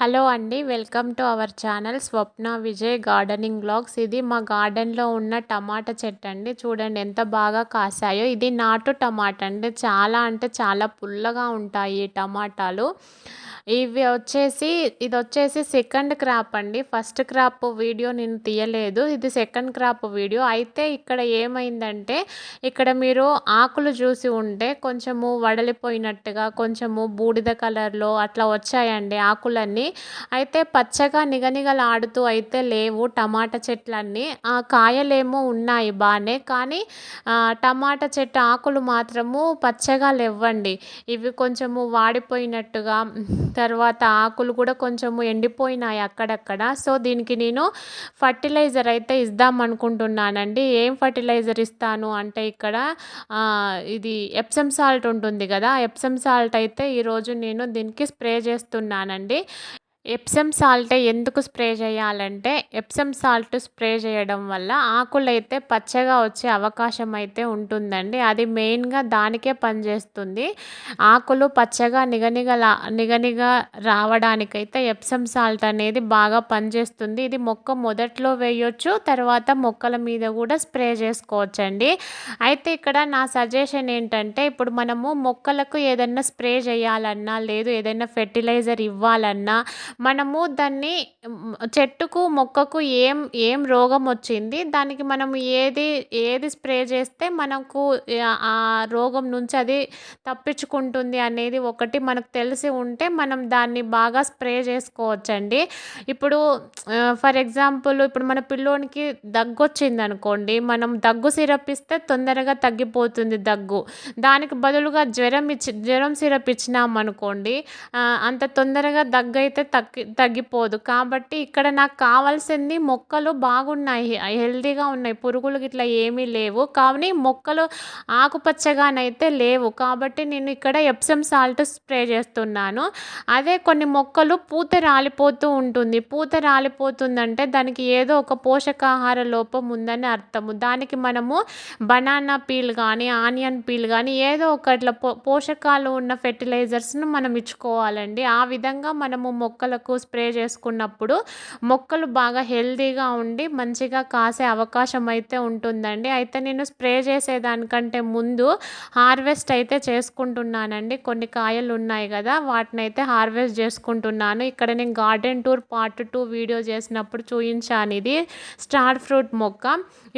Hello అండి welcome to our channel Swapna Vijay gardening blogs ఇది మా గార్డెన్లో ఉన్న టమాటా చెట్టు అండి. చూడండి ఎంత బాగా కాసాయో. ఇది నాటు టమాటా అండి. చాలా అంటే చాలా పుల్లగా ఉంటాయి ఈ టమాటాలు. ఇవి వచ్చేసి ఇది వచ్చేసి సెకండ్ క్రాప్ అండి. ఫస్ట్ క్రాప్ వీడియో నేను తీయలేదు. ఇది సెకండ్ క్రాప్ వీడియో. అయితే ఇక్కడ ఏమైందంటే ఇక్కడ మీరు ఆకులు చూసి ఉంటే కొంచెము వడలిపోయినట్టుగా కొంచెము బూడిద కలర్లో అట్లా వచ్చాయండి ఆకులన్నీ. అయితే పచ్చగా నిగనిగలాడుతూ అయితే లేవు టమాటా చెట్లన్నీ. ఆ కాయలేమో ఉన్నాయి బాగానే కానీ టమాటా చెట్టు ఆకులు మాత్రము పచ్చగా లేవండి ఇవి కొంచెము వాడిపోయినట్టుగా తర్వాత ఆకులు కూడా కొంచెము ఎండిపోయినాయి అక్కడక్కడ. సో దీనికి నేను ఫర్టిలైజర్ అయితే ఇద్దాం అనుకుంటున్నానండి ఏం ఫర్టిలైజర్ ఇస్తాను అంటే ఇక్కడ ఇది ఎప్సమ్ సాల్ట్ ఉంటుంది కదా ఎప్సమ్ సాల్ట్ అయితే ఈరోజు నేను దీనికి స్ప్రే చేస్తున్నానండి. ఎప్సమ్ సాల్ట్ ఎందుకు స్ప్రే చేయాలంటే ఎప్సమ్ సాల్ట్ స్ప్రే చేయడం వల్ల ఆకులు అయితే పచ్చగా వచ్చే అవకాశం అయితే ఉంటుందండి. అది మెయిన్గా దానికే పనిచేస్తుంది. ఆకులు పచ్చగా నిగనిగ నిగనిగ రావడానికైతే ఎప్సమ్ సాల్ట్ అనేది బాగా పనిచేస్తుంది. ఇది మొక్క మొదట్లో వేయొచ్చు తర్వాత మొక్కల మీద కూడా స్ప్రే చేసుకోవచ్చండి. అయితే ఇక్కడ నా సజెషన్ ఏంటంటే ఇప్పుడు మనము మొక్కలకు ఏదైనా స్ప్రే చేయాలన్నా లేదు ఏదైనా ఫెర్టిలైజర్ ఇవ్వాలన్నా మనము దాన్ని చెట్టుకు మొక్కకు ఏం ఏం రోగం వచ్చింది దానికి మనం ఏది ఏది స్ప్రే చేస్తే మనకు ఆ రోగం నుంచి అది తప్పించుకుంటుంది అనేది ఒకటి మనకు తెలిసి ఉంటే మనం దాన్ని బాగా స్ప్రే చేసుకోవచ్చండి. ఇప్పుడు ఫర్ ఎగ్జాంపుల్ ఇప్పుడు మన పిల్లోనికి దగ్గు వచ్చింది అనుకోండి మనం దగ్గు సిరప్ ఇస్తే తొందరగా తగ్గిపోతుంది దగ్గు. దానికి బదులుగా జ్వరం ఇచ్చి జ్వరం సిరప్ ఇచ్చినాం అనుకోండి అంత తొందరగా దగ్గు అయితే తగ్గ తగ్గిపోదు. కాబట్టి ఇక్కడ నాకు కావాల్సింది మొక్కలు బాగున్నాయి హెల్దీగా ఉన్నాయి పురుగులు ఇట్లా ఏమీ లేవు. కానీ మొక్కలు ఆకుపచ్చగానైతే లేవు. కాబట్టి నేను ఇక్కడ ఎప్సమ్ సాల్ట్ స్ప్రే చేస్తున్నాను. అదే కొన్ని మొక్కలు పూత రాలిపోతూ ఉంటుంది. పూత రాలిపోతుందంటే దానికి ఏదో ఒక పోషకాహార లోపం ఉందని అర్థము. దానికి మనము బనానా పీల్ కానీ ఆనియన్ పీల్ కానీ ఏదో ఒక ఇట్లా పోషకాలు ఉన్న ఫెర్టిలైజర్స్ను మనం ఇచ్చుకోవాలండి. ఆ విధంగా మనము మొక్కలు మొక్కలకు స్ప్రే చేసుకున్నప్పుడు మొక్కలు బాగా హెల్దీగా ఉండి మంచిగా కాసే అవకాశం అయితే ఉంటుందండి. అయితే నేను స్ప్రే చేసేదానికంటే ముందు హార్వెస్ట్ అయితే చేసుకుంటున్నానండి. కొన్ని కాయలు ఉన్నాయి కదా వాటిని అయితే హార్వెస్ట్ చేసుకుంటున్నాను. ఇక్కడ నేను garden tour part two video చేసినప్పుడు చూపించాను ఇది. స్టార్ ఫ్రూట్ మొక్క.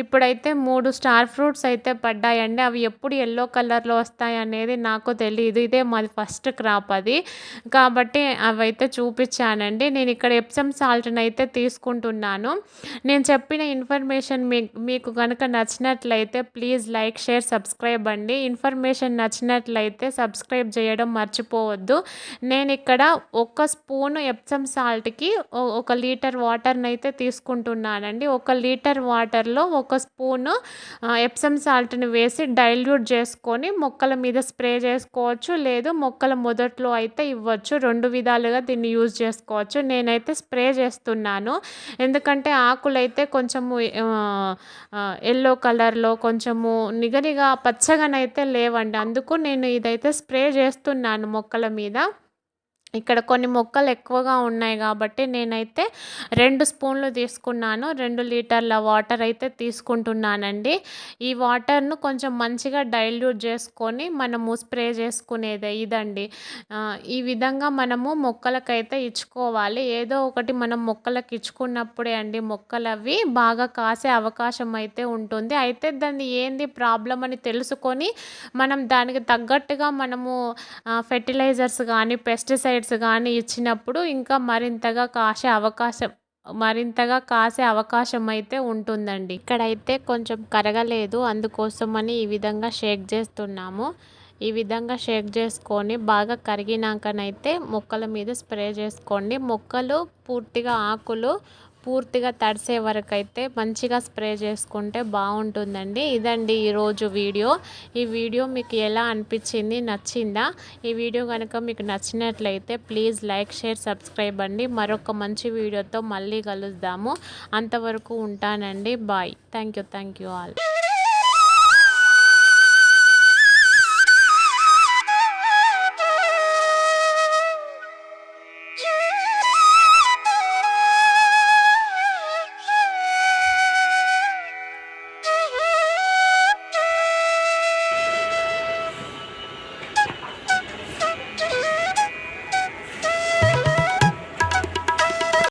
ఇప్పుడైతే మూడు స్టార్ ఫ్రూట్స్ అయితే పడ్డాయండి. అవి ఎప్పుడు ఎల్లో కలర్లో వస్తాయి అనేది నాకు తెలియదు ఇదే మాది ఫస్ట్ క్రాప్ అది. కాబట్టి అవి అయితే చూపించాను ఇచ్చానండి నేను ఇక్కడ ఎప్సమ్ సాల్ట్ని అయితే తీసుకుంటున్నాను. నేను చెప్పిన ఇన్ఫర్మేషన్ మీకు కనుక నచ్చినట్లయితే ప్లీజ్ లైక్ షేర్ సబ్స్క్రైబ్ అండి. ఇన్ఫర్మేషన్ నచ్చినట్లయితే సబ్స్క్రైబ్ చేయడం మర్చిపోవద్దు. నేను ఇక్కడ ఒక స్పూన్ ఎప్సమ్ సాల్ట్కి ఒక లీటర్ వాటర్ని అయితే తీసుకుంటున్నానండి. ఒక లీటర్ వాటర్లో ఒక స్పూను ఎప్సమ్ సాల్ట్ని వేసి డైల్యూట్ చేసుకొని మొక్కల మీద స్ప్రే చేసుకోవచ్చు. లేదు మొక్కల మొదట్లో అయితే ఇవ్వచ్చు. రెండు విధాలుగా దీన్ని యూజ్ చేసుకోవచ్చు చేసుకోవచ్చు. నేనైతే స్ప్రే చేస్తున్నాను. ఎందుకంటే ఆకులు అయితే కొంచెము ఎల్లో కలర్లో కొంచెము నిగనిగా పచ్చగానైతే లేవండి. అందుకు నేను ఇదైతే స్ప్రే చేస్తున్నాను మొక్కల మీద. ఇక్కడ కొన్ని మొక్కలు ఎక్కువగా ఉన్నాయి కాబట్టి నేనైతే రెండు స్పూన్లు తీసుకున్నాను రెండు లీటర్ల వాటర్ అయితే తీసుకుంటున్నానండి. ఈ వాటర్ను కొంచెం మంచిగా డైల్యూట్ చేసుకొని మనము స్ప్రే చేసుకునేదే ఇదండి. ఈ విధంగా మనము మొక్కలకైతే ఇచ్చుకోవాలి. ఏదో ఒకటి మనం మొక్కలకు ఇచ్చుకున్నప్పుడే అండి మొక్కలు అవి బాగా కాసే అవకాశం అయితే ఉంటుంది. అయితే దాన్ని ఏంది ప్రాబ్లం అని తెలుసుకొని మనం దానికి తగ్గట్టుగా మనము ఫెర్టిలైజర్స్ కానీ పెస్టిసైడ్ సైడ్స్ కానీ ఇచ్చినప్పుడు ఇంకా మరింతగా కాసే అవకాశం మరింతగా కాసే అవకాశం అయితే ఉంటుందండి. ఇక్కడైతే కొంచెం కరగలేదు. అందుకోసమని ఈ విధంగా షేక్ చేస్తున్నాము. ఈ విధంగా షేక్ చేసుకొని బాగా కరిగినాకనైతే మొక్కల మీద స్ప్రే చేసుకోండి. మొక్కలు పూర్తిగా ఆకులు పూర్తిగా తడిసే వరకు అయితే మంచిగా స్ప్రే చేసుకుంటే బాగుంటుందండి. ఇదండి ఈరోజు వీడియో. ఈ వీడియో మీకు ఎలా అనిపించింది? నచ్చిందా? ఈ వీడియో కనుక మీకు నచ్చినట్లయితే ప్లీజ్ లైక్ షేర్ సబ్స్క్రైబ్ అండి. మరొక మంచి వీడియోతో మళ్ళీ కలుద్దాము. అంతవరకు ఉంటానండి. Bye. Thank you thank you all.